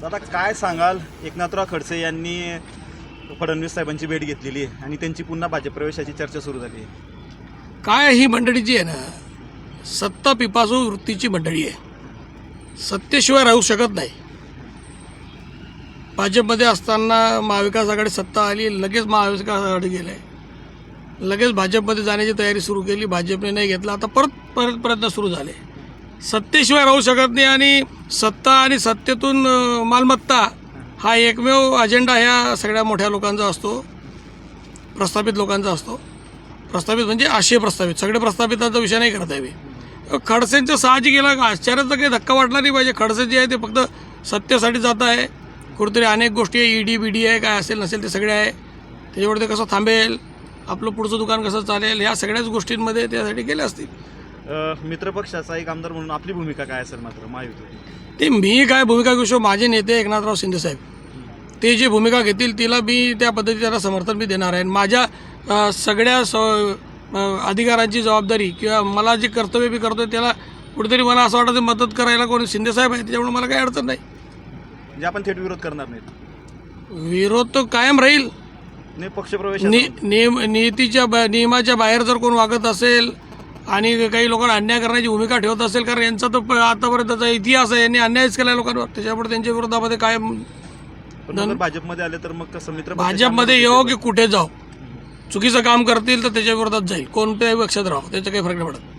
दादा काय सांगाल? एकनाथराव खडसे यांनी फडणवीस साहेबांची भेट घेतलेली आहे आणि त्यांची पुन्हा भाजप प्रवेशाची चर्चा सुरू झाली आहे. काय ही मंडळी जी आहे ना सत्ता पिपासू वृत्तीची मंडळी आहे. सत्तेशिवाय राहू शकत नाही. भाजपमध्ये असताना महाविकास आघाडी सत्ता आली लगेच महाविकास आघाडी गेले. लगेच भाजपमध्ये जाण्याची तयारी सुरू केली भाजपने नाही घेतला. आता परत परत प्रयत्न सुरू झाले. सत्तेशिवाय राहू शकत नाही आणि सत्ता आणि सत्तेतून मालमत्ता हा एकमेव अजेंडा ह्या सगळ्या मोठ्या लोकांचा असतो. प्रस्थापित लोकांचा असतो. प्रस्थापित म्हणजे आशय प्रस्थापित. सगळे प्रस्थापितांचा विषय नाही करता यावी खडसेंचं साहजिक गेला आश्चर्याचा काही धक्का वाटला नाही पाहिजे. खडसे जे आहे ते फक्त सत्तेसाठी जात आहे. कुठेतरी अनेक गोष्टी आहे. ईडी बीडी आहे काय असेल नसेल ते सगळे आहे. त्याच्यावर ते कसं थांबेल? आपलं पुढचं दुकान कसं चालेल? ह्या सगळ्याच गोष्टींमध्ये त्यासाठी गेले असतील. मित्रपक्षाचा एक आमदार म्हणून आपली भूमिका काय असेल मात्र? महायुतीची. ते मी काय भूमिका घेऊ शकतो? माझे नेते एकनाथराव शिंदेसाहेब ते जी भूमिका घेतील तिला मी त्या पद्धतीने त्याला समर्थन मी देणार आहे. माझ्या अ, सगळ्या स अधिकारांची जबाबदारी किंवा मला जे कर्तव्य मी करतोय त्याला कुठेतरी मला असं वाटतं मदत करायला कोणी शिंदेसाहेब आहे त्याच्यामुळे मला काही अडचण नाही. म्हणजे आपण थेट विरोध करणार नाहीत. विरोध तर कायम राहील. नाही पक्षप्रवेश नि नियम नियतीच्या बा- नियमाच्या बाहेर जर कोण वागत असेल आणि काही लोकांना अन्याय करण्याची भूमिका ठेवत असेल कारण यांचा तर आतापर्यंतचा इतिहास आहे. यांनी अन्यायच केला लोकांवर. त्याच्यामुळे त्यांच्या विरोधामध्ये जर भाजपमध्ये आले तर मग कसं? मित्र भाजपमध्ये येऊ की कुठे जाऊ? चुकीचं काम करतील तर त्याच्या विरोधात जाईल. कोणत्याही पक्षात राहू त्याचा काही फरक नाही पडत.